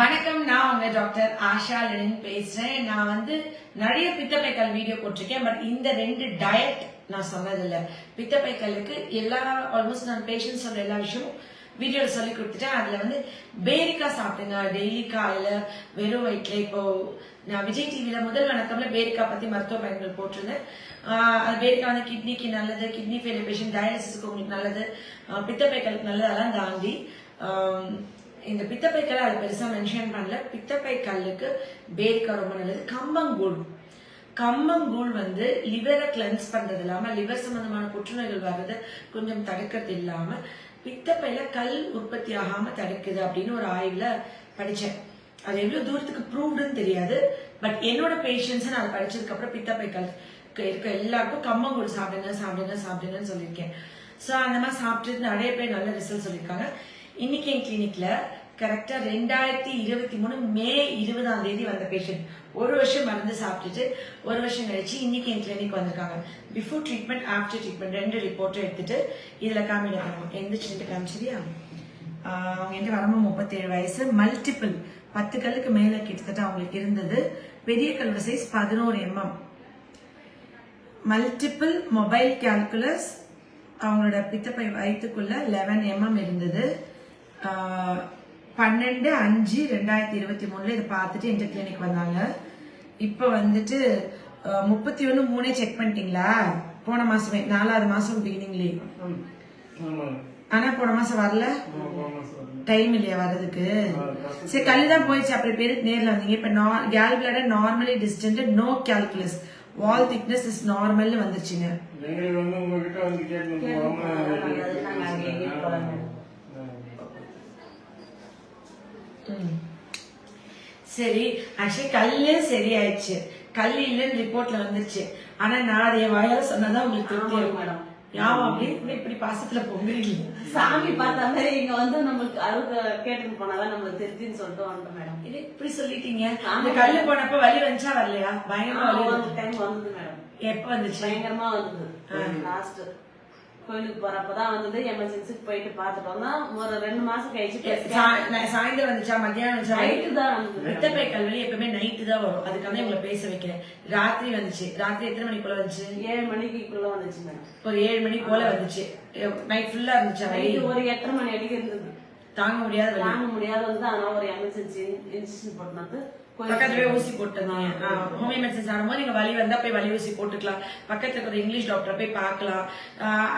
வணக்கம் நான் உங்க டாக்டர் ஆஷா லெனின் பேசுறேன். நான் வந்து நிறைய பித்தப்பைக்கல் வீடியோ போட்டிருக்கேன் பட் இந்த ரெண்டு டயட் நான் சொன்னதில்ல. பித்தப்பைக்கலுக்கு எல்லா ஆல்மோஸ்ட் நான் பேஷண்ட் சொல்ற எல்லா விஷயமும் வீடியோல சொல்லி கொடுத்துட்டேன். அதுல வந்து பேரிக்காய் சாப்பிடுங்க. டெய்லி காலையில வெறும் வயிற்றுல இப்போ நான் விஜய் டிவில முதல் வணக்கம்ல பேரிக்காய் பத்தி மருத்துவ பயன்கள் போட்டிருந்தேன். அது பேரிக்காய் வந்து கிட்னிக்கு நல்லது கிட்னி ஃபெயிலியர் பேஷண்ட் டயாலிசிஸ்க்கு உங்களுக்கு நல்லது பித்தப்பைக்கலுக்கு நல்லது அதெல்லாம் தாண்டி இந்த பித்தப்பை கல் அது பெருசாக மென்ஷன் பண்ணல. பித்தப்பை கல்லுக்கு பேரிக்காய் ரொம்ப நல்லது. கம்பங்கூழ். கம்பங்கூழ் வந்து லிவரை கிளென்ஸ் பண்ணுறது இல்லாமல் லிவர் சம்மந்தமான புற்றுநோய்கள் வர்றது கொஞ்சம் தடுக்கிறது இல்லாமல் பித்தப்பையில கல் உற்பத்தி ஆகாம தடுக்குது அப்படின்னு ஒரு ஆய்வுல படிச்சேன். அது எவ்வளோ தூரத்துக்கு ப்ரூவ்டுன்னு தெரியாது. பட் என்னோட பேஷன்ஸ் நான் அதை படிச்சதுக்கு அப்புறம் பித்தப்பை கல் இருக்க எல்லாருக்கும் கம்பங்கூழ் சாப்பிடுங்க சாப்பிடுங்க சாப்பிடுங்கன்னு சொல்லியிருக்கேன். ஸோ அந்த மாதிரி சாப்பிட்டு நிறைய பேர் நல்ல ரிசல்ட் சொல்லியிருக்காங்க. இன்னைக்கு என் கிளினிக்ல கரெக்டா ரெண்டாயிரத்தி இருபத்தி மூணு மே இருபதாம் தேதி வந்த பேஷண்ட் ஒரு வருஷம் மருந்து சாப்பிட்டுட்டு ஒரு வருஷம் கழிச்சு இன்னைக்கு என் கிளினிக் வந்திருக்காங்க. பிஃபோர் ட்ரீட்மெண்ட் ஆஃப்டர் ட்ரீட்மெண்ட் ரெண்டு ரிப்போர்ட்டும் எடுத்துட்டு இதுல காமிடணும் எந்திரிச்சுட்டு காமிச்சிரியா அவங்க என்கிட்ட வரும்போது முப்பத்தேழு வயசு மல்டிபிள் பத்து கல்லுக்கு மேல கிட்டத்தட்ட அவங்களுக்கு இருந்தது. பெரிய கல்லோட சைஸ் பதினோரு எம்எம் மல்டிபிள் மொபைல் கால்குலஸ் அவங்களோட பித்தப்பை வயிற்றுக்குள்ள லெவன் எம்எம் இருந்தது. பன்னெண்டு அஞ்சு ரெண்டாயிரத்தி இருபத்தி மூணுல இதை பார்த்துட்டு என்கிட்ட கிளினிக் வந்தாங்க இப்போ வந்துட்டு முப்பத்தி ஒன்று மூணே செக் பண்ணிட்டீங்களா போன மாசமே நாலாவது மாசம் பிகினிங்லேயே ஆனா போன மாசம் வரல டைம் இல்லையா வர்றதுக்கு சரி கல்லு தான் போயிடுச்சு அப்படி பேருக்கு நேர்ல வந்தீங்க இப்ப gall bladder normally distant no calculus wall thickness is normal வந்துருச்சுங்க எங்களுக்கு வந்து உங்ககிட்ட வந்து கேட்டு போகாம ம். சரி ஆக்சுவலி கல்லு சரியாயிடுச்சு. கல் இல்லைன்னு ரிப்போர்ட்ல வந்துருச்சு. ஆனா நான் அதை வாயால சொன்னதான் உங்களுக்கு திருப்தி மேடம். யாவும் அப்படி இப்படி பாசத்துல பொங்குறீங்க. சாமி பார்த்த மாதிரி இங்க வந்து நம்மளுக்கு அழுக கேட்டுட்டு போனாதான் நம்மளுக்கு திருப்தின்னு சொல்லிட்டு வந்துட்டோம் மேடம். இது இப்படி சொல்லிட்டீங்க? அந்த கல்லு போனப்ப வலி வந்துச்சா வரலையா? பயங்கரமா வலி வந்து- டைம் வந்தது மேடம். எப்ப வந்துச்சு? பயங்கரமா வந்தது. லாஸ்ட் கோயிலுக்கு போறப்பதான் வந்தது. எமர்ஜென்சிக்கு போயிட்டு பார்த்துட்டு வந்தா ஒரு ரெண்டு மாசம் கழிச்சு சாயந்தரம் வந்துச்சா? மத்தியானம் வந்துச்சா? நைட்டு தான் வந்தது. பித்தப்பை கல்வெளி எப்பவுமே நைட்டு தான் வரும். அதுக்காக உங்களை பேச வைக்கிறேன். ராத்திரி வந்துச்சு. ராத்திரி எத்தனை மணி போல வந்துச்சு? ஏழு மணிக்குள்ள வந்துச்சு மேடம். ஒரு ஏழு மணி போல வந்துச்சு. நைட் ஃபுல்லா இருந்துச்சா? நைட்டு ஒரு எட்டரை மணி வரைக்கும் இருந்தது. தாங்க முடியாத தாங்க முடியாத வந்து அதனால ஒரு எமர்ஜென்சி இன்ஜெக்ஷன் போட்டு பக்கத்துல பக்கத்துலயே ஊசி போட்டுருந்தீங்க ஹோமியோ மெடிசன்ஸ் ஆடும்போது நீங்க வலி வந்தா போய் வலி ஊசி போட்டுக்கலாம். பக்கத்துல இருக்கிற இங்கிலீஷ் டாக்டரை போய் பார்க்கலாம்.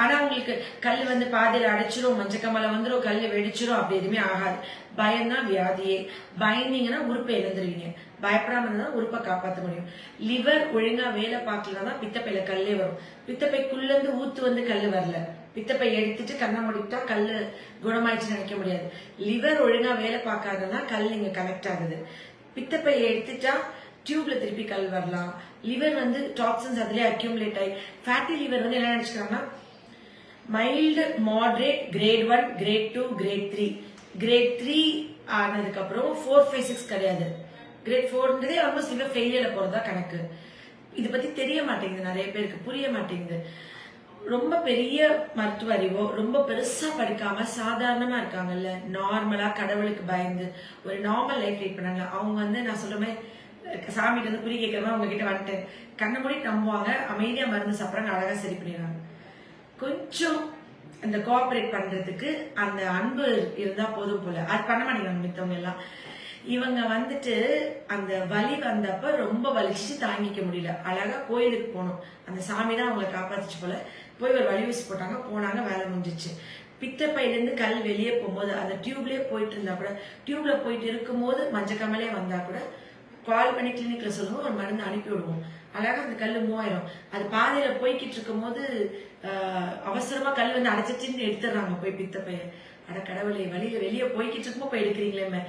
ஆனா உங்களுக்கு கல் வந்து பாதையில அடைச்சிரும் மஞ்சக்கமலை வந்துடும் கல் வெடிச்சிரும் அப்படி எதுவுமே ஆகாது. பயம்னா வியாதியே. பயந்தீங்கன்னா உறுப்பை இழந்துருவீங்க. பயப்படாம இருந்தா உறுப்பை காப்பாற்ற முடியும். லிவர் ஒழுங்கா வேலை பார்க்கலன்னா தான் பித்தப்பையில கல்லே வரும். பித்தப்பைக்குள்ள இருந்து ஊத்து வந்து கல் வரல. பித்தப்பை எடுத்துட்டு கண்ணை முடிட்டா கல் குணமாயிடுச்சுன்னு நினைக்க முடியாது. லிவர் ஒழுங்கா வேலை பார்க்காததான் கல் இங்க கனெக்ட் ஆகுது. பித்தப்பை எடுத்துட்டா டியூப்ல திருப்பி கல் வரலாம். லிவர் வந்து டாக்ஸின்ஸ் அதுலயே அக்யூமுலேட் ஆகி ஃபேட்டி லிவர் வந்து என்ன நினைச்சுக்கிறாங்கன்னா mild moderate grade one grade two grade three grade three ஆனதுக்கு அப்புறம் ஃபோர் ஃபைவ் சிக்ஸ் கிடையாது. கிரேட் ஃபோர்ன்றதே ஆல்மோஸ்ட் லிவர் ஃபெயிலியர்ல போறதா கணக்கு. இதை பத்தி தெரிய மாட்டேங்குது நிறைய பேருக்கு புரிய மாட்டேங்குது. ரொம்ப பெரிய மருத்துவ அறிவோ ரொம்ப பெருசா படிக்காம சாதாரணமா இருக்காங்கல்ல? நார்மலா கடவுளுக்கு பயந்து ஒரு நார்மல் லைஃப் லீட் பண்ணாங்க. அவங்க வந்து நான் சொல்ற மாதிரி வந்து குறி கேட்கற மாதிரி உங்ககிட்ட வந்துட்டேன். கண்ணை மூடி நம்புவாங்க அமைதியா மருந்து சாப்பிட்றாங்க அழகா சரி பண்ணிடுறாங்க. கொஞ்சம் அந்த கோஆபரேட் பண்றதுக்கு அந்த அன்பு இருந்தா போதும் போல. அது பண்ண மாட்டேங்கிறாங்க மித்தவங்க எல்லாம். இவங்க வந்துட்டு அந்த வலி வந்தப்ப ரொம்ப வலிச்சு தாங்கிக்க முடியல. அழகா கோயிலுக்கு போகணும் அந்த சாமி தான் அவங்களை காப்பாத்துச்சு போல. போய் ஒரு வழி வீசி போட்டாங்க. போனாங்க வேலை முடிஞ்சிச்சு. பித்தப்பையிலேருந்து கல் வெளியே போகும்போது அந்த டியூப்லேயே போயிட்டு இருந்தா கூட டியூப்ல போயிட்டு இருக்கும்போது மஞ்சக்கமலே வந்தா கூட கால் பண்ணி கிளினிக்ல சொல்லுவோம் ஒரு மருந்து அனுப்பி விடுவோம். அழகாக அந்த கல் மூவாயிரும் அது பாதையில போய்கிட்டு இருக்கும் போது அவசரமா கல் வந்து அடைச்சிட்டுன்னு எடுத்துடுறாங்க போய் பித்தப்பைய. அட கடவுளே வழியில வெளியே போய்கிட்டு இருக்கும்போது போய் எடுக்கிறீங்களே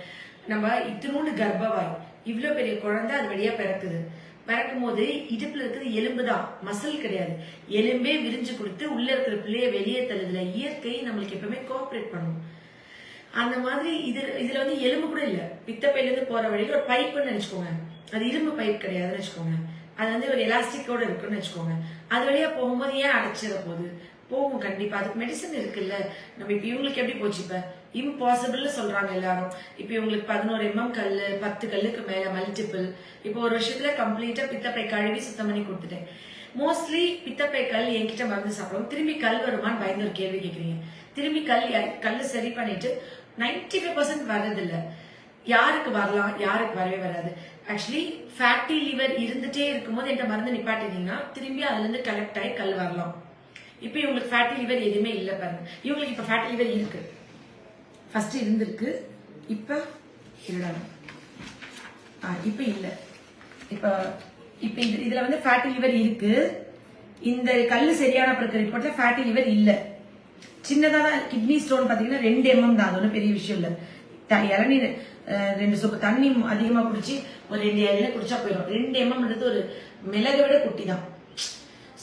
நம்ம இத்தினூண்டு கர்ப்பவாய். இவ்வளோ பெரிய குழந்தை அது வழியா பிறக்குது. பறக்கும் போது இடுப்புல இருக்கிறது எலும்பு தான் மசில் கிடையாது. எலும்பே விரிஞ்சு கொடுத்து உள்ள இருக்கிற பிள்ளைய வெளியே தள்ளுதுல. இயற்கை நம்மளுக்கு எப்பவுமே கோஆபரேட் பண்ணும். அந்த மாதிரி இது இதுல வந்து எலும்பு கூட இல்ல. பித்தப்பையில இருந்து போற வழியில ஒரு பைப்புன்னு நினைச்சுக்கோங்க. அது இரும்பு பைப் கிடையாதுன்னு வச்சுக்கோங்க. அது வந்து ஒரு எலாஸ்டிக்கோட இருக்குன்னு வச்சுக்கோங்க. அது வழியா போகும்போது ஏன் அடைச்சிட போகுது? போகும் கண்டிப்பா. அதுக்கு மெடிசன் இருக்குல்ல. நம்ம இப்ப இவங்களுக்கு எப்படி போச்சு இப்ப? இம்பாசிபிள்னு சொல்றாங்க எல்லாரும். இப்போ இவங்களுக்கு பதினோரு எம்எம் கல்லு பத்து கல்லுக்கு மேல மல்டிபிள் இப்போ ஒரு வருஷத்துல கம்ப்ளீட்டா பித்தப்பை கழுவி சுத்தம் பண்ணி கொடுத்துட்டேன். மோஸ்ட்லி பித்தப்பை கல் என்கிட்ட மருந்து சாப்பிடுவோம் திரும்பி கல் வருமான்னு பயந்து ஒரு கேள்வி கேட்குறீங்க திரும்பி கல் யா- சரி பண்ணிட்டு 95% ஃபைவ் பர்சன்ட் வர்றதில்ல. யாருக்கு வரலாம்? யாருக்கு வரவே வராது. ஆக்சுவலி ஃபேட்டி லிவர் இருந்துட்டே இருக்கும்போது என்கிட்ட மருந்து நிப்பாட்டினீங்கன்னா திரும்பி அதுல இருந்து கலெக்ட் ஆகி கல் வரலாம். இப்போ இவங்களுக்கு ஃபேட்டி லிவர் எதுவுமே இல்லை பாருங்க. இவங்களுக்கு இப்போ ஃபேட்டி லிவர் இருக்கு. ஃபர்ஸ்ட் இருந்திருக்கு. இப்போ இல்லைடா ஆ இப்போ இல்லை. இப்போ இப்போ இது இதுல வந்து ஃபேட்டி லிவர் இருக்கு. இந்த கல் சரியான பிறகு ரிப்போர்ட்ல ஃபேட்டி லிவர் இல்லை. தான் கிட்னி ஸ்டோன் பாத்தீங்கன்னா ரெண்டு எம்எம் தான். அது ஒன்றும் பெரிய விஷயம் இல்லை. த- இளநீர் ரெண்டு சொப்பு தண்ணி அதிகமா குடிச்சு ஒரு ரெண்டு இளநீர் குடிச்சா போயிடும். ரெண்டு எம்எம்ன்றது ஒரு மிளகை விட குட்டி தான்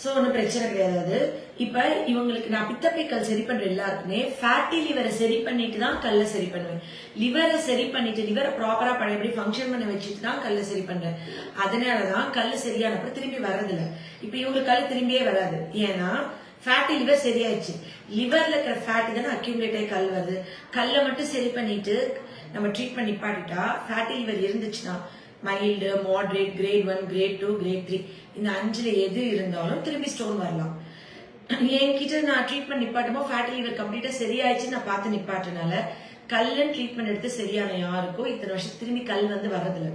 ஸோ ஒன்றும் பிரச்சனை கிடையாது. அது இப்ப இவங்களுக்கு நான் பித்தப்பை கல் சரி பண்ற எல்லாருக்குமே ஃபேட்டி லிவரை சரி பண்ணிட்டு தான் கல்லை சரி பண்ணுவேன். லிவரை சரி பண்ணிட்டு லிவரை ப்ராப்பரா பழையபடி ஃபங்க்ஷன் பண்ண வச்சுட்டு தான் கல்லை சரி பண்றேன். அதனாலதான் கல் சரியானப்ப திரும்பி வர்றதில்ல. இப்ப இவங்களுக்கு கல் திரும்பியே வராது. ஏன்னா ஃபேட்டி லிவர் சரியாயிடுச்சு. லிவர்ல இருக்கிற ஃபேட் தானே அக்யூமுலேட் ஆகி கல் வருது. கல்லை மட்டும் சரி பண்ணிட்டு நம்ம ட்ரீட் பண்ணி பாட்டிட்டா ஃபேட்டி லிவர் இருந்துச்சுன்னா mild moderate grade one grade two grade three இந்த அஞ்சுல எது இருந்தாலும் திரும்பி ஸ்டோன் வரலாம். என்கிட்ட நான் ட்ரீட்மெண்ட் நிப்பாட்டமோ ஃபேட்டி லிவர் கம்ப்ளீட்டா சரியாயிடுச்சு நான் பார்த்து நிப்பாட்டினால கல்லுன்னு ட்ரீட்மெண்ட் எடுத்து சரியான யாருக்கோ இத்தனை வருஷம் திரும்பி கல் வந்து வர்றதில்ல.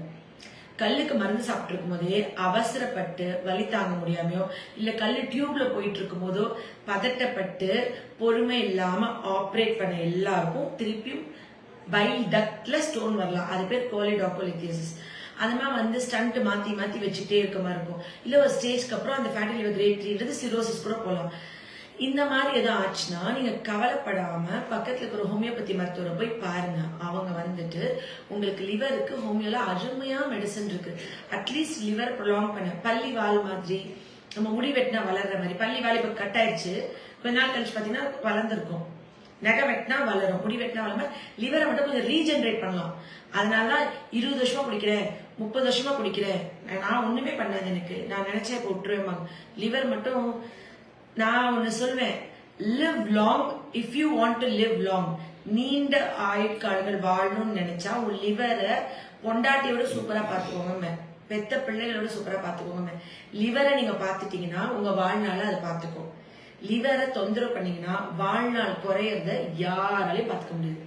கல்லுக்கு மருந்து சாப்பிட்டு இருக்கும் போதே அவசரப்பட்டு வலி தாங்க முடியாமையோ இல்ல கல்லு டியூப்ல போயிட்டு இருக்கும் போதோ பதட்டப்பட்டு பொறுமை இல்லாம ஆப்ரேட் பண்ண எல்லாருக்கும் திருப்பியும் பைல் டக்ட்ல ஸ்டோன் வரலாம். அது பேர் கோலிடாக்கோலித்தியசிஸ் அது வந்து ஸ்டண்ட் மாத்தி மாத்தி வச்சுட்டே இருக்க மாதிரி இருக்கும். இல்ல ஒரு ஸ்டேஜ்க்கு அப்புறம் அந்த ஃபேட்டி லிவர் கிரேட் த்ரீன்றது சிரோசிஸ் கூட போகலாம் இந்த மாதிரி எதுவும் ஆச்சுன்னா நீங்க கவலைப்படாம பக்கத்துல இருக்கிற ஹோமியோபதி மருத்துவரை போய் பாருங்க. அவங்க வந்துட்டு உங்களுக்கு லிவருக்கு ஹோமியோல அருமையா மெடிசன் இருக்கு. அட்லீஸ்ட் லிவர் ப்ரொலாங் பண்ண. பள்ளி வால் மாதிரி நம்ம முடி வெட்டினா வளர்ற மாதிரி. பள்ளி வால் இப்ப கட் ஆயிடுச்சு கொஞ்ச நாள் கழிச்சு பாத்தீங்கன்னா வளர்ந்துருக்கும். நகை வெட்டினா வளரும் முடி வெட்டினா வளரும் லிவரை மட்டும் கொஞ்சம் ரீஜென்ரேட் பண்ணலாம். அதனால தான் இருபது வருஷமா குடிக்கிறேன் முப்பது வருஷமா குடிக்கிறேன். நான் ஒண்ணுமே பண்ணாது எனக்கு. நான் நினைச்சேன் இப்போ விட்டுருவேன் லிவர் மட்டும் நான் ஒன்னு சொல்வேன். Live long if you want to live long நீண்ட ஆயுட்காலங்கள் வாழணும்னு நினைச்சா உன் லிவரை பொண்டாட்டியோட சூப்பரா பாத்துக்கோங்க பெத்த பிள்ளைகளோட சூப்பரா பாத்துக்கோங்க லிவரை நீங்க பாத்துட்டீங்கன்னா உங்க வாழ்நாள அதை பாத்துக்கும் லிவரை தொந்தரவு பண்ணீங்கன்னா வாழ்நாள் குறையறத யாராலையும் பார்த்துக்க முடியாது.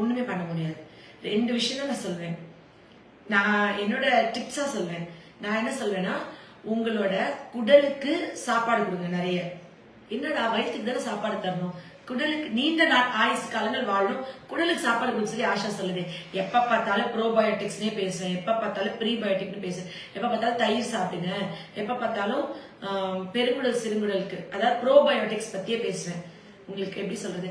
ஒண்ணுமே பண்ண முடியாது. ரெண்டு விஷயம் தான் நான் சொல்வேன். நான் என்னோட டிப்ஸா சொல்வேன். நான் என்ன சொல்வேன்னா உங்களோட குடலுக்கு சாப்பாடு கொடுங்க நிறைய. என்னடா வயிற்றுக்கு தானே சாப்பாடு தரணும்? குடலுக்கு நீண்ட நாள் ஆயுசு காலங்கள் வாழணும் குடலுக்கு சாப்பாடு கொடுக்க சொல்லி ஆஷா சொல்லுது. எப்ப பார்த்தாலும் ப்ரோபயோட்டிக்ஸ்னே பேசுறேன். எப்ப பார்த்தாலும் ப்ரீபயோட்டிக்னு பேசுறேன். எப்ப பார்த்தாலும் தயிர் சாப்பிடுங்க. எப்ப பார்த்தாலும் பெருங்குடல் சிறுங்குடலுக்கு. அதாவது ப்ரோபயோட்டிக்ஸ் பத்தியே பேசுறேன். உங்களுக்கு எப்படி சொல்றது?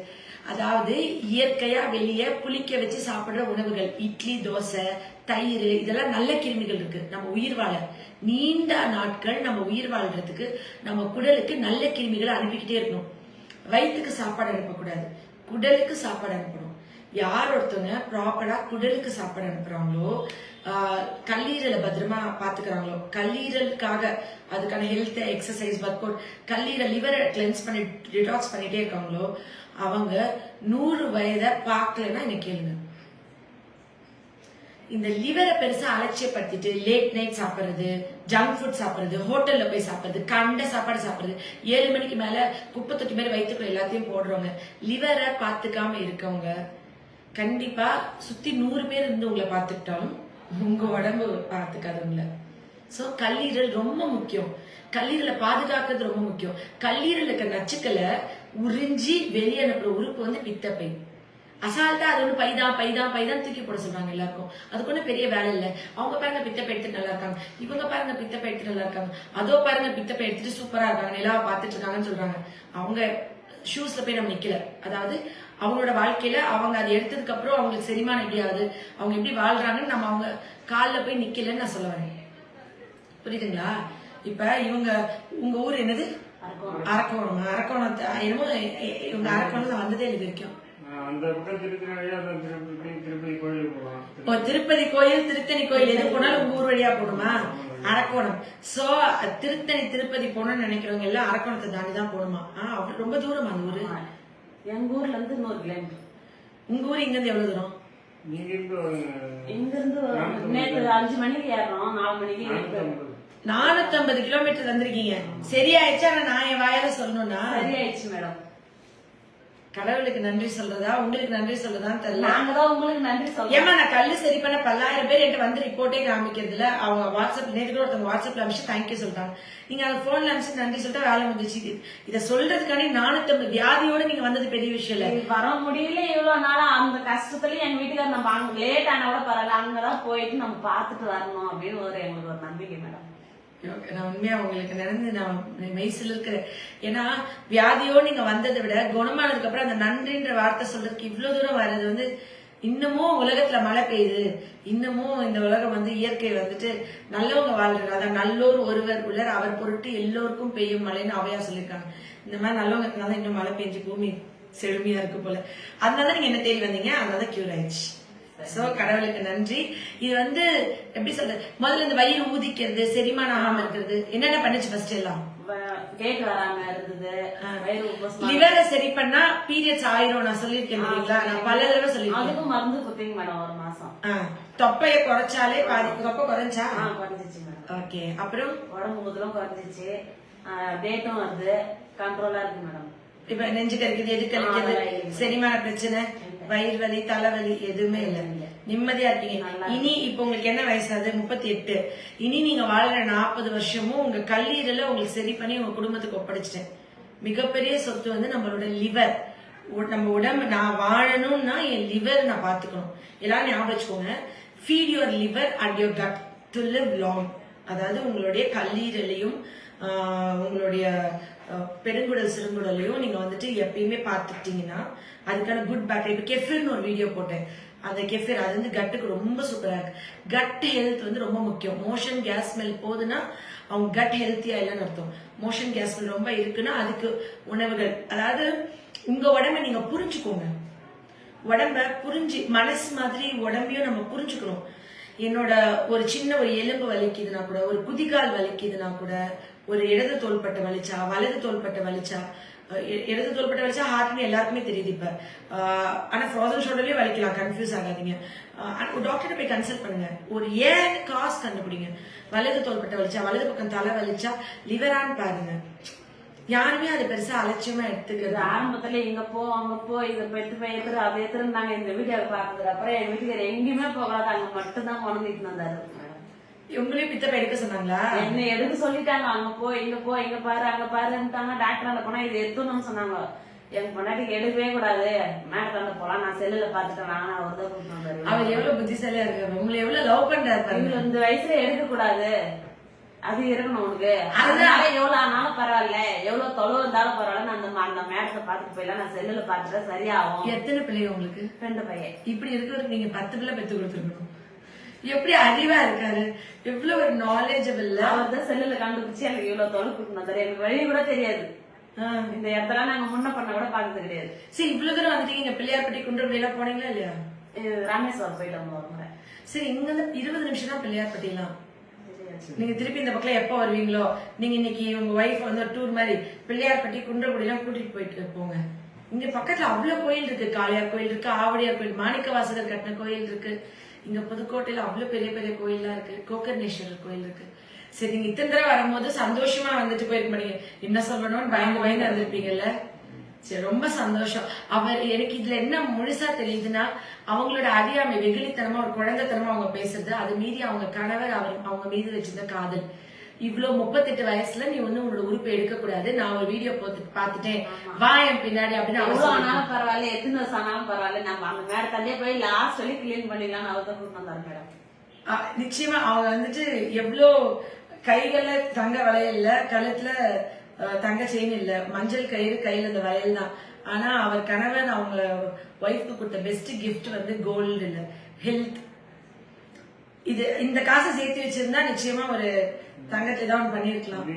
அதாவது இயற்கையா வெளியே புளிக்க வச்சு சாப்பிடுற உணவுகள். இட்லி தோசை தயிர் இதெல்லாம் நல்ல கிருமிகள் இருக்கு. நம்ம உயிர் வாழ. நீண்ட நாட்கள் நம்ம உயிர் வாழ்றதுக்கு நம்ம குடலுக்கு நல்ல கிருமிகளை அனுப்பிக்கிட்டே இருக்கணும். வயிற்றுக்கு சாப்பாடு அனுப்பக்கூடாது. குடலுக்கு சாப்பாடு அனுப்பணும். யார் ஒருத்தவங்க ப்ராப்பரா குடலுக்கு சாப்பாடு அனுப்புறாங்களோ கல்லீரலை பத்திரமா பாத்துக்கிறாங்களோ கல்லீரலுக்காக அதுக்கான ஹெல்த் எக்ஸசைஸ் ஒர்க் அவுட் கல்லீரல் லிவரை கிளென்ஸ் பண்ணி டிடாக்ஸ் பண்ணிட்டே இருக்காங்களோ அவங்க நூறு வயதை பார்க்கலன்னா என்ன கேளுங்க. இந்த லிவரை பெருசா அலட்சியப்படுத்திட்டு லேட் நைட் சாப்பிட்றது ஜங்க் ஃபுட் சாப்பிட்றது ஹோட்டலில் போய் சாப்பிடுறது கண்ட சாப்பாடு சாப்பிட்றது. ஏழு மணிக்கு மேலே குப்பை தொட்டி மாதிரி வயிற்றுக்குள்ள எல்லாத்தையும் போடுறவங்க. லிவரை பார்த்துக்காம இருக்கவங்க கண்டிப்பா சுத்தி நூறு பேர் இருந்து உங்களை பார்த்துக்கிட்டாலும் உங்க உடம்பு பார்த்துக்காதவங்கள ஸோ கல்லீரல் ரொம்ப முக்கியம். கல்லீரலை பாதுகாக்கிறது ரொம்ப முக்கியம். கல்லீரலுக்கு இருக்க நச்சுக்களை உறிஞ்சி வெளியே அனுப்புற உறுப்பு வந்து பித்தப்பை. அசால்ட்டா அது ஒண்ணு பைதான் பைதான் பைதான் தூக்கி போட சொல்றாங்க எல்லாருக்கும். அதுக்கு ஒண்ணும் பெரிய வேலை இல்ல. அவங்க பாருங்க பித்தப்பை எடுத்துட்டு நல்லா இருக்காங்க. இவங்க பாருங்க பித்தப்பை எடுத்துட்டு நல்லா இருக்காங்க. அதோ பாருங்க பித்தப்பை எடுத்துட்டு சூப்பரா இருக்காங்க. நிலாவை பார்த்துட்டு இருக்காங்கன்னு சொல்றாங்க. அவங்க ஷூஸ்ல போய் நம்ம நிக்கல. அதாவது அவங்களோட வாழ்க்கையில அவங்க அதை எடுத்ததுக்கு அப்புறம் அவங்களுக்கு செரிமானம் எப்படி ஆகுது? அவங்க எப்படி வாழ்றாங்கன்னு நம்ம அவங்க கால்ல போய் நிக்கலன்னு நான் சொல்ல வரேன். புரியுதுங்களா? இப்ப இவங்க உங்க ஊர் என்னது? அரக்கோணம். அரக்கோணத்தை என்னமோ இவங்க அரக்கோணம் வந்ததே இது வரைக்கும். அந்த பக்கம் திருப்பதி போகலாம். கோயில் திருத்தணி கோயில் எது போனாலும் உங்க ஊர் வழியா போகணுமா? அரக்கோணம். சோ திருத்தணி திருப்பதி போகணும்னு நினைக்கிறவங்க எல்லாம் அரக்கோணத்தை தாண்டி தான் போகணுமா? ஆ அவ்வளவு ரொம்ப தூரம் அந்த ஊரு. எங்க ஊர்ல இருந்து நூறு கிலோமீட்டர் உங்க ஊர் இங்க இருந்து எவ்வளவு தூரம்? இங்க இருந்து நேத்து அஞ்சு மணிக்கு ஏறணும். நாலு மணிக்கு. நானூத்தி ஐம்பது. கிலோமீட்டர் வந்திருக்கீங்க சரியாயிடுச்சா ஆனா நான் என் வாயால சொல்லணும்னா? சரியாயிடுச்சு மேடம். கடவுளுக்கு நன்றி சொல்றதா? உங்களுக்கு நன்றி சொல்றதான்னு தெரியல. நாங்க தான் உங்களுக்கு நன்றி சொல்றோம். ஏமா நான் கல்லு சரி பண்ண பல்லாயிரம் பேர் என்கிட்ட வந்து ரிப்போர்ட்டே காமிக்கிறதுல அவங்க வாட்ஸ்அப் நேற்று கூட ஒருத்தவங்க வாட்ஸ்அப்ல அனுப்பிச்சு தேங்க்யூ சொல்றாங்க. நீங்க அந்த போன்ல அனுப்பிச்சு நன்றி சொல்லிட்டு வேலை வந்துச்சு இது- இதை சொல்றதுக்கானே நானூத்தி வியாதியோட நீங்க வந்தது பெரிய விஷயம் இல்ல. வர முடியல இவ்வளவு நாளா அந்த கஷ்டத்துலயும் எங்க வீட்டுக்கார நம்ம அங்க லேட் ஆனா கூட பரவாயில்ல அங்கதான் போயிட்டு நம்ம பாத்துட்டு வரணும் அப்படின்னு ஒரு எங்களுக்கு ஒரு நம்பிக்கை மேடம். நான் உண்மையா உங்களுக்கு நடந்து நான் மெய்சில் இருக்கிற ஏன்னா வியாதியோ நீங்க வந்ததை விட குணமானதுக்கு அப்புறம் அந்த நன்றின்ற வார்த்தை சொல்றதுக்கு இவ்வளவு தூரம் வர்றது வந்து இன்னமும் உலகத்துல மழை பெய்யுது. இன்னமும் இந்த உலகம் வந்து இயற்கை வந்துட்டு நல்லவங்க வாழ்றாங்க அதான் நல்லோர் ஒருவர் உள்ளர் அவர் பொருட்டு எல்லோருக்கும் பெய்யும் மழைன்னு அவையா சொல்லியிருக்காங்க இந்த மாதிரி நல்லவங்க இருக்கனால இன்னும் மழை பெஞ்சு பூமி செழுமையா இருக்கு போல. அதனால நீங்க என்ன தேடி வந்தீங்க? அதனால கியூர் ஆயிடுச்சு. சோ கடவுளுக்கு நன்றி. இது வந்து எப்படி சொல்றது முதல்ல இந்த வயிறு ஊதிக்கிறது செரிமானம் ஆகாம இருக்கிறது என்னென்ன பண்ணுச்சு ஃபர்ஸ்ட் எல்லாம்? கேட் வராம இருந்தது வயிறு உப்பசமா லிவரை சரி பண்ணா பீரியட்ஸ் ஆயிரும் நான் சொல்லியிருக்கேன் இல்லைங்களா நான் பல தடவை சொல்லியிருக்கேன். அதுக்கும் மருந்து குத்திங்க மேடம் ஒரு மாசம். தொப்பைய குறைச்சாலே பாதி தொப்பை குறைஞ்சா? குறைஞ்சிச்சு மேடம். ஓகே. அப்புறம்? உடம்பு முதலும் குறைஞ்சிச்சு. டேட்டும் வருது. கண்ட்ரோலா இருக்கு மேடம். இப்ப நெஞ்சு கறிக்குது எது கழிக்குது. செரிமான பிரச்சனை. வயிறு வலி தலைவலி எதுவுமே இல்ல. நிம்மதியா இருக்கீங்க. இனி இப்ப உங்களுக்கு என்ன வயசாது முப்பத்தி எட்டு. இனி நீங்க வாழ்ற நாற்பது வருஷமும் உங்க கல்லீரல உங்களுக்கு சரி பண்ணி உங்க குடும்பத்துக்கு ஒப்படைச்சிட்டேன். மிகப்பெரிய சொத்து வந்து நம்மளோட லிவர் நம்ம உடம்பு நான் வாழணும்னா என் லிவர் நான் பாத்துக்கணும். எல்லாரும் ஞாபகம் வச்சுக்கோங்க. Feed your liver and your gut to live long அதாவது உங்களுடைய கல்லீரலையும் உங்களுடைய பெருங்குடல் சிறுங்குடலையும் நீங்க வந்துட்டு எப்பயுமே பார்த்துட்டீங்கன்னா அதுக்கான குட் பேட் இப்போ கெஃபிர்னு ஒரு வீடியோ போட்டேன். அந்த கெஃபிர் அது வந்து கட்டுக்கு ரொம்ப சூப்பரா இருக்கு. கட் ஹெல்த் வந்து ரொம்ப முக்கியம். மோஷன் கேஸ் ஸ்மெல் போகுதுன்னா அவங்க கட் ஹெல்த்தியா இல்லைன்னு அர்த்தம். மோஷன் கேஸ் ஸ்மெல் ரொம்ப இருக்குன்னா அதுக்கு உணவுகள். அதாவது உங்க உடம்ப நீங்க புரிஞ்சுக்கோங்க. உடம்ப புரிஞ்சு மனசு மாதிரி உடம்பையும் நம்ம புரிஞ்சுக்கிறோம் என்னோட ஒரு சின்ன ஒரு எலும்பு வலிக்குதுன்னா கூட ஒரு குதிகால் வலிக்குதுன்னா கூட ஒரு இடது தோள்பட்டை வலிச்சா வலது தோள்பட்டை வலிச்சா இடது தோல்பட்டை வலிச்சா ஹார்ட்னு எல்லாருக்குமே தெரியுது இப்ப. ஆனால் ஆனா ஃப்ரோசன் ஷோல்டர்லயே வலிக்கலாம் கன்ஃபியூஸ் ஆகாதீங்க. டாக்டர் போய் கன்சல்ட் பண்ணுங்க. ஒரு ஏன் காஸ் கண்டுபிடிங்க. வலது தோள்பட்டை வலிச்சா வலது பக்கம் தலை வலிச்சா லிவரான்னு பாருங்க. யாருமே அது பெருசா அலட்சியமா எடுத்துக்கிறது ஆரம்பத்துல இங்க போ அங்க போ இத எடுத்து போய் எத்துரு அதை எத்துரு நாங்க இந்த வீடியோ பாக்குறது அப்புறம் என் வீட்டுக்கு எங்கேயுமே போகாத அங்க மட்டும்தான் கொண்டு வந்தாரு. மேடம் உங்களையும் பித்தப்பை எடுக்க சொன்னாங்களா? என்ன எதுக்கு சொல்லிட்டாங்க? அங்க போ இங்க போ இங்க பாரு அங்க பாருன்ட்டாங்க. டாக்டரால போனா இது எடுத்துணும்னு சொன்னாங்க. எங்க பொண்டாட்டிக்கு எடுக்கவே கூடாது. மேடத்தாண்ட போலாம். நான் செல்லுல பாத்துட்டேன் நானும் அவர் தான் அவர் எவ்வளவு புத்திசாலியா இருக்காரு. உங்களை எவ்வளவு லவ் பண்றாரு இவரு இந்த வயசுல எடுக்க கூடாது. அது இருக்கணும் உனக்கு. அதனால எவ்வளவு ஆனாலும் பரவாயில்ல. எவ்வளவு தொலைவு இருந்தாலும் பரவாயில்ல. நான் அந்த அந்த மேடத்தை பாத்துட்டு போயிடலாம். நான் செல்லுல பாத்துட்டா சரியாகும். எத்தனை பிள்ளைங்க உங்களுக்கு? ரெண்டு பையன். இப்படி இருக்கிறதுக்கு நீங்க பத்து பிள்ளை பெத்து கொடுத்துருக்கணும். எப்படி அறிவா இருக்காரு? எவ்வளவு ஒரு நாலேஜபிள் அவர் தான் செல்லுல கண்டுபிடிச்சு எனக்கு இவ்வளவு கூட்டிட்டு வந்தாரு எனக்கு வழி கூட தெரியாது. இந்த இடத்துல நாங்க முன்ன பண்ண கூட பார்த்தது கிடையாது. சரி இவ்வளவு தூரம் வந்துட்டீங்க. இங்க பிள்ளையார்பட்டி எல்லாம் போனீங்களா இல்லையா? ராமேஸ்வரம் போயிட்டு ஒரு சரி இங்க இருந்து இருபது நிமிஷம் தான் பிள்ளையார்பட்டி எல்லாம் நீங்க திருப்பி இந்த பக்கம் எப்ப வருவீங்களோ? நீங்க இன்னைக்கு உங்க ஒய்ஃப் வந்து டூர் மாதிரி பிள்ளையார்பட்டி குன்றக்குடி எல்லாம் கூட்டிட்டு போயிட்டு போங்க. இங்க பக்கத்துல அவ்வளவு கோயில் இருக்கு. காளியார் கோயில் இருக்கு ஆவடியார் கோயில் மாணிக்க வாசகர் கட்டின கோயில் இருக்கு. இங்க புதுக்கோட்டையில அவ்வளவு பெரிய பெரிய கோயில்லாம் இருக்கு. கோகர்ணேஸ்வரர் கோயில் இருக்கு. சரி நீங்க இத்தனை தடவை வரும்போது சந்தோஷமா வந்துட்டு போயிருக்க மாட்டீங்க என்ன சொல்லணும்னு பயந்து பயந்து வந்திருப்பீங்கல்ல சரி ரொம்ப சந்தோஷம். அவர் எனக்கு இதுல என்ன முழுசா தெரியுதுன்னா அவங்களோட அறியாமை வெகுளித்தனமா ஒரு குழந்தைத்தனமா அவங்க பேசுறது அது மீறி அவங்க கணவர் அவர் அவங்க மீது வச்சிருந்த காதல். இவ்வளவு முப்பத்தெட்டு வயசுல நீ வந்து உன்னோட உறுப்பை எடுக்க கூடாது நான் ஒரு வீடியோ பார்த்துட்டேன். வா என் பின்னாடி அப்படின்னு எவ்வளவு சொல்லிட்டாரு. ஆனாலும் பரவாயில்ல எத்தனை வருஷம் ஆனாலும் பரவாயில்ல. நம்ம அந்த மேடத்தாண்டே போய் லாஸ்ட் வரைக்கும் கிளீன் பண்ணிடலாம் அவர் தான் கூட்டிட்டு மேடம். நிச்சயமா அவங்க வந்துட்டு எவ்வளோ கைகள்ல தங்க வளையல் இல்ல கழுத்துல தங்க செயின் இல்ல. மஞ்சள் கயிறு கையில இந்த வளையல் தான். ஆனா அவர் கணவன் அவங்க ஒய்ஃப்க்கு கொடுத்த பெஸ்ட் gift வந்து கோல்டு இல்ல. ஹெல்த் இது இந்த காசை சேர்த்து வச்சிருந்தா நிச்சயமா ஒரு தங்கத்தை தான் பண்ணிருக்கலாம்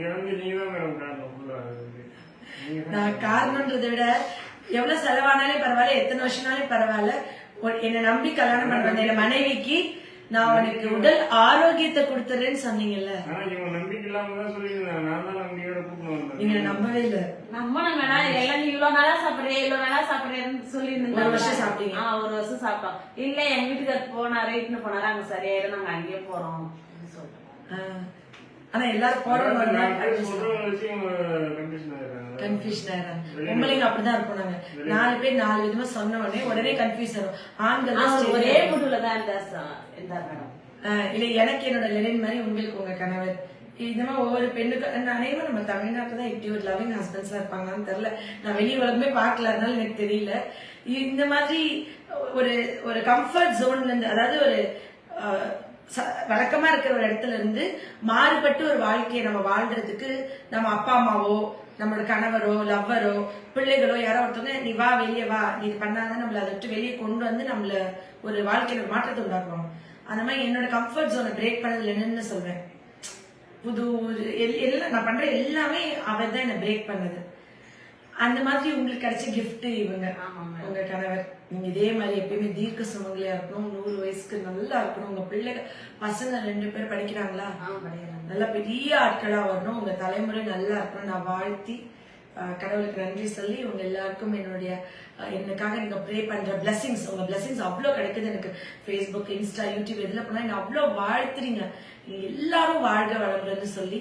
நான் காரணம்ன்றதை விட எவ்வளவு செலவானாலும் பரவாயில்ல எத்தனை வருஷம்னாலும் பரவாயில்ல. என்னை நம்பி கல்யாணம் பண்ண வந்த என் மனைவிக்கு நான் உனக்கு உடல் ஆரோக்கியத்தை கொடுத்துறேன்னு சொன்னீங்கல்ல. நீங்க நம்பவே இல்ல. நம்மளும் வேணா எல்லாம் நீ இவ்வளவு நாளா சாப்பிடுறிய இவ்வளவு நாளா சாப்பிடுறேன்னு சொல்லி ஒரு வருஷம் சாப்பிட்டீங்க. ஆ ஒரு வருஷம் சாப்பிட்டோம். இல்ல எங்க வீட்டுக்கு போனாரு இட்டுன்னு போனாரு அங்க சரியாயிரும் நாங்க அங்கேயே போறோம். ஆனா எல்லாரும் இவங்க கன்ஃபியூஷன் ஆயிடுறாங்க. பொம்பளைங்க அப்படிதான் இருப்போம் நாங்க. நாலு பேர் நாலு விதமா சொன்ன உடனே உடனே கன்ஃபியூஸ் ஆகும் ஆண்கள் ஒரே தான் இருந்தா இல்ல எனக்கு என்னோட லெனின் மாதிரி உங்களுக்கு உங்க கணவர். இந்த மாதிரி ஒவ்வொரு பெண்ணுக்கும் அனைவரும் நம்ம தமிழ்நாட்டில் தான் இப்படி ஒரு லவ்விங் ஹஸ்பண்ட்ஸ் இருப்பாங்கன்னு தெரியல. நான் வெளி உலகமே பார்க்கல அதனால எனக்கு தெரியல. இந்த மாதிரி ஒரு ஒரு கம்ஃபர்ட் ஜோன்ல இருந்து அதாவது ஒரு ஆ, ச- வழக்கமா இருக்கிற ஒரு இடத்துல இருந்து மாறுபட்டு ஒரு வாழ்க்கையை நம்ம வாழ்றதுக்கு நம்ம அப்பா அம்மாவோ நம்மளோட கணவரோ லவ்வரோ பிள்ளைகளோ யாரோ ஒருத்தவங்க நீ வா வெளியே வா. நீ இது பண்ணாதான் நம்மள அதை விட்டு வெளியே கொண்டு வந்து நம்மள ஒரு வாழ்க்கையில ஒரு மாற்றத்தை உண்டாக்குவாங்க. அந்த மாதிரி என்னோட கம்ஃபர்ட் ஜோனை பிரேக் பண்ணதுல என்னன்னு சொல்றேன் புது எல்லாம் நான் பண்ற எல்லாமே அவர் தான் என்ன பிரேக் பண்ணது. அந்த மாதிரி உங்களுக்கு கிடைச்ச gift இவங்க. உங்க கணவர். நீங்க இதே மாதிரி எப்பயுமே தீர்க்க சுமங்கலியா இருக்கணும் நூறு வயசுக்கு நல்லா இருக்கணும். உங்க பிள்ளைங்க பசங்க ரெண்டு பேர் படிக்கிறாங்களா? நல்லா பெரிய ஆட்களா வரணும். உங்க தலைமுறை நல்லா இருக்கணும். நான் வாழ்த்தி கடவுளுக்கு நன்றி சொல்லி உங்க எல்லாருக்கும் என்னுடைய எனக்காக நீங்க ப்ரே பண்ற blessings உங்க blessings அவ்வளோ கிடைக்குது எனக்கு. ஃபேஸ்புக் இன்ஸ்டா யூடியூப் எதுல போனா என்ன அவ்வளோ வாழ்த்துறீங்க. நீங்க எல்லாரும் வாழ்க வளமுன்னு சொல்லி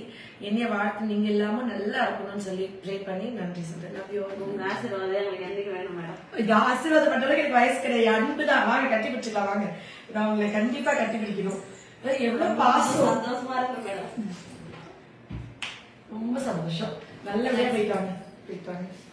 என்னைய வாழ்த்து நீங்க எல்லாமும் நல்லா இருக்கணும்னு சொல்லி ப்ரே பண்ணி நன்றி சொல்றேன். All. உங்க ஆசீர்வாதம் எங்களுக்கு என்னைக்கு வேணும் மேடம் இது ஆசீர்வாதம் பண்றதுக்கு எனக்கு வயசு கிடையாது. அன்பு தான். வாங்க கட்டி பிடிச்சிக்கலாம் வாங்க. நான் உங்களை கண்டிப்பா கட்டி பிடிக்கணும். எவ்வளவு பாசம். சந்தோஷமா இருக்கு மேடம் ரொம்ப சந்தோஷம். நல்லபடியா போயிட்டு வாங்க போயிட்டு வாங்க